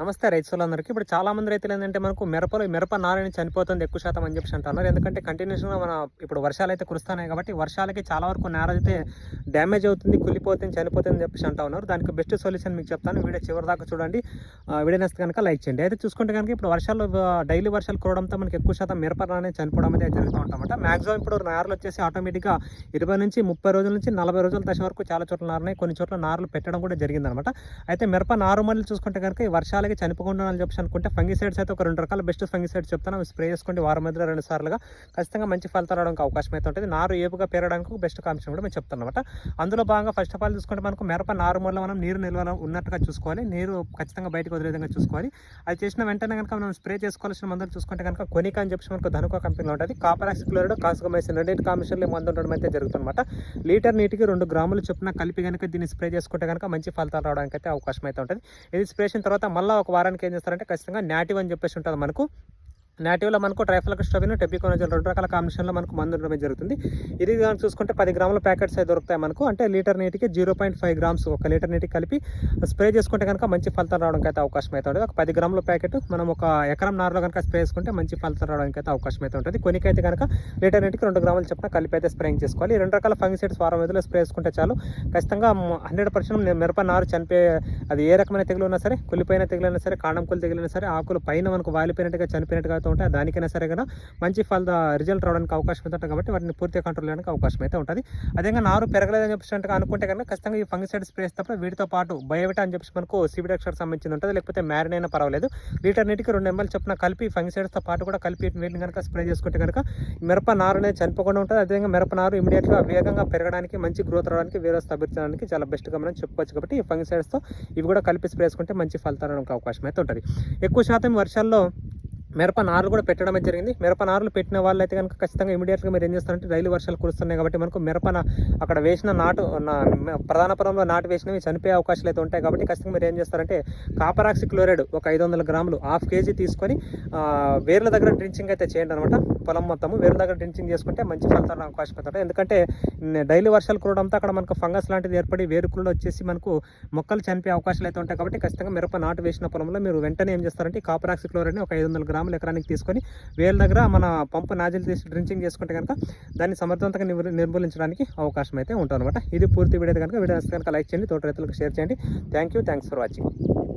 నమస్తే రైతులందరికీ. ఇప్పుడు చాలా మంది రైతులు ఏంటంటే మనకు మిరపలో మిరప నారని చనిపోతుంది ఎక్కువ శాతం అని చెప్పి అంటున్నారు. ఎందుకంటే కంటిన్యూస్గా మన ఇప్పుడు వర్షాలు అయితే కురుస్తున్నాయి కాబట్టి వర్షాలకి చాలా వరకు నార అయితే డ్యామేజ్ అవుతుంది కుళ్ళిపోతుంది చనిపోతుంది అని చెప్పేసి అంటా ఉన్నారు. దానికి బెస్ట్ సొల్యూషన్ మీకు చెప్తాను. వీడియో చివరి దాకా చూడండి. వీడియో నచ్చితే కనుక లైక్ చేయండి. అయితే చూసుకుంటే కనుక ఇప్పుడు వర్షాలు డైలీ వర్షాలు కురవడంతో మనకి ఎక్కువ శాతం మిరప నారని చనిపోవడం అయితే జరుగుతూ ఉంటామట మాక్సిమం ఇప్పుడు నారలు వచ్చేసి ఆటోమేటిక్గా ఇరవై నుంచి ముప్పై రోజుల నుంచి నలభై రోజుల దశ వరకు చాలా చోట్ల నారనే కొన్ని చోట్ల నారలు పెట్టడం కూడా జరిగిందనమాట అయితే మిరప నారు మళ్ళీ చూసుకుంటే కనుక ఈ అలాగే చనిపోకుండా అని చెప్పి అనుకుంటే ఫంగిసైడ్స్ అయితే ఒక రెండు రకాల బెస్ట్ ఫంగిసైడ్స్ చెప్తాను. అవి స్ప్రే చేసుకోండి వారం మీద రెండు సార్లుగా ఖచ్చితంగా మంచి ఫలితాలు రావడానికి అవకాశం అయితే ఉంటుంది. నారు ఏపుగా పెరగడానికి బెస్ట్ కాంశం కూడా మేము చెప్తాను అనమాట అందులో భాగంగా ఫస్ట్ ఆఫ్ ఆల్ చూసుకుంటే మనకు మిరప నారు మూల మనం నీరు నిల్వ ఉన్నట్టుగా చూసుకోవాలి. నీరు ఖచ్చితంగా బయటకు వదిలే విధంగా చూసుకోవాలి. అది చేసిన వెంటనే కనుక మనం స్ప్రే చేసుకోవాల్సిన మందులు చూసుకుంటే కనుక కొనిక అని చెప్పి మనకు ధనుక కంపెనీలో ఉంటుంది. కాపరాక్స్ క్లోరైడ్ కాసుకమైసిన్ రెండింటి కాంబినేషన్లో మందు ఉండడం అయితే జరుగుతుందన్నమాట. లీటర్ నీటికి రెండు గ్రాములు చొప్పున కలిపి కనుక దీన్ని స్ప్రే చేసుకుంటే కనుక మంచి ఫలితాలు రావడానికి అయితే అవకాశం అయితే ఉంటుంది. ఇది స్ప్రే చేసిన తర్వాత మళ్ళీ ఒక వారానికి ఏం చేస్తారంటే ఖచ్చితంగా నాటివ్ అని చెప్పేసి ఉంటుంది మనకు. నాటివ్లో మనకు ట్రైఫ్లక్స్టోబిన్ టెపికోనజల్ రెండు రకాల కాంబినేషన్లో మనకు మందు ఉండడం జరుగుతుంది. ఇది కానీ చూసుకుంటే పది గ్రాముల ప్యాకెట్స్ అయితే దొరుకుతాయి మనకు. అంటే లీటర్ నీటికి జీరో పాయింట్ ఫైవ్ గ్రామ్స్ ఒక లీటర్ నీటికి కలిపి స్ప్రే చేసుకుంటే కనుక మంచి ఫలితాలు రావడానికి అయితే అవకాశం అయితే ఉంటుంది. ఒక పది గ్రాముల ప్యాకెట్ మనం ఒక ఎకరం నారులో కనుక స్ప్రే చేసుకుంటే మంచి ఫలితాలు రావడానికి అయితే అవకాశం అయితే ఉంటుంది. కొనికైతే కనుక లీటర్ నీటికి రెండు గ్రాములు చెప్పిన కలిపి అయితే స్ప్రేయింగ్ చేసుకోవాలి. రెండు రకాల ఫంగిసైడ్స్ వారం వ్యవధిలో స్ప్రే చేసుకుంటే చాలు. ఖచ్చితంగా హండ్రెడ్ పర్సెంట్ మిరప నారు చనిపోయే అది ఏ రకమైన తెగులు ఉన్నా సరే కులిపోయిన తెగులైనా సరే కాండం కులి తెగులైనా సరే ఆకులు పైన మనకు వాలిపోయినట్టుగా చనిపోయినట్టుగా అయితే ఉంటాయి. దానికైనా సరే కదా మంచి ఫలిత రిజల్ట్ రావడానికి అవకాశం అయితే ఉంటుంది కాబట్టి వాటిని పూర్తిగా కంట్రోల్ చేయడానికి అవకాశం అయితే ఉంటుంది. అదేవిధంగా నారు పెరగలేదని చెప్పేసి అనుకుంటే కనుక ఖచ్చితంగా ఈ ఫంగిసైడ్ స్ప్రే తప్ప వీటితో పాటు బయోవిటా అని చెప్పేసి మనకు సివిడెక్సర్ సంబంధించింది ఉంటుంది. లేకపోతే మ్యారిన్ అయినా పర్వాలేదు. లీటర్ నీటికి రెండు ఎంఎల్ చొప్పున కలిపి ఫంగిసైడ్స్తో పాటు కూడా కలిపి వీటిని కనుక స్ప్రే చేసుకుంటే కనుక మిరప నారు అనేది చనిపోకుండా ఉంటుంది. అదేవిధంగా మిరప నారు ఇమీడియట్గా వేగంగా పెరగడానికి మంచి గ్రోత్ రావడానికి వేరే స్థాపించడానికి చాలా బెస్ట్గా మనం చెప్పుకోవచ్చు కాబట్టి ఈ ఫంగిసైడ్స్తో ఇవి కూడా కలిపి స్ప్రేసుకుంటే మంచి ఫలితాలు అవకాశం అయితే ఉంటుంది. ఎక్కువ శాతం వర్షాల్లో మిరప నారులు కూడా పెట్టడం జరిగింది. మిరప నారులు పెట్టిన వాళ్ళు అయితే కనుక ఖచ్చితంగా ఇమీడియట్గా మీరు ఏం చేస్తారంటే రైలు వర్షాలు కురుస్తున్నాయి కాబట్టి మనకు మిరప అక్కడ వేసిన నాటు ప్రధాన పొలంలో నాటు వేసినవి చనిపోయే అవకాశాలు అయితే ఉంటాయి కాబట్టి ఖచ్చితంగా మీరు ఏం చేస్తారంటే కాపరాక్సి క్లోరైడ్ ఒక ఐదు వందల గ్రాములు హాఫ్ కేజీ తీసుకొని వేర్ల దగ్గర డ్రించింగ్ అయితే చేయండి అనమాట పొలం మొత్తము వేర్ల దగ్గర డ్రించింగ్ చేసుకుంటే మంచి ఫలితాలు అవకాశం ఉంటాయి. ఎందుకంటే డైలీ వర్షాలు కురవడంతో అక్కడ మనకు ఫంగస్ లాంటిది ఏర్పడి వేరుకుల్లో వచ్చేసి మనకు మొక్కలు చనిపోయే అవకాశాలు అయితే ఉంటాయి కాబట్టి ఖచ్చితంగా మిరప నాటు వేసిన పొలంలో మీరు వెంటనే ఏం చేస్తారంటే కాపరాక్సి క్లోరైడ్ని ఒక ఐదు వందల గ్రాములు ఎకరానికి తీసుకొని వేల దగ్గర మన పంపు నాజిల్ తీసి డ్రించింగ్ చేసుకుంటే కనుక దాన్ని సమర్థవంతంగా నిర్మూలించడానికి అవకాశం అయితే ఉంటుంది అనమాట ఇది పూర్తి వీడియో కనుక వీడియో కనుక లైక్ చేయండి తోట రైతులకు షేర్ చేయండి. Thank you thanks for watching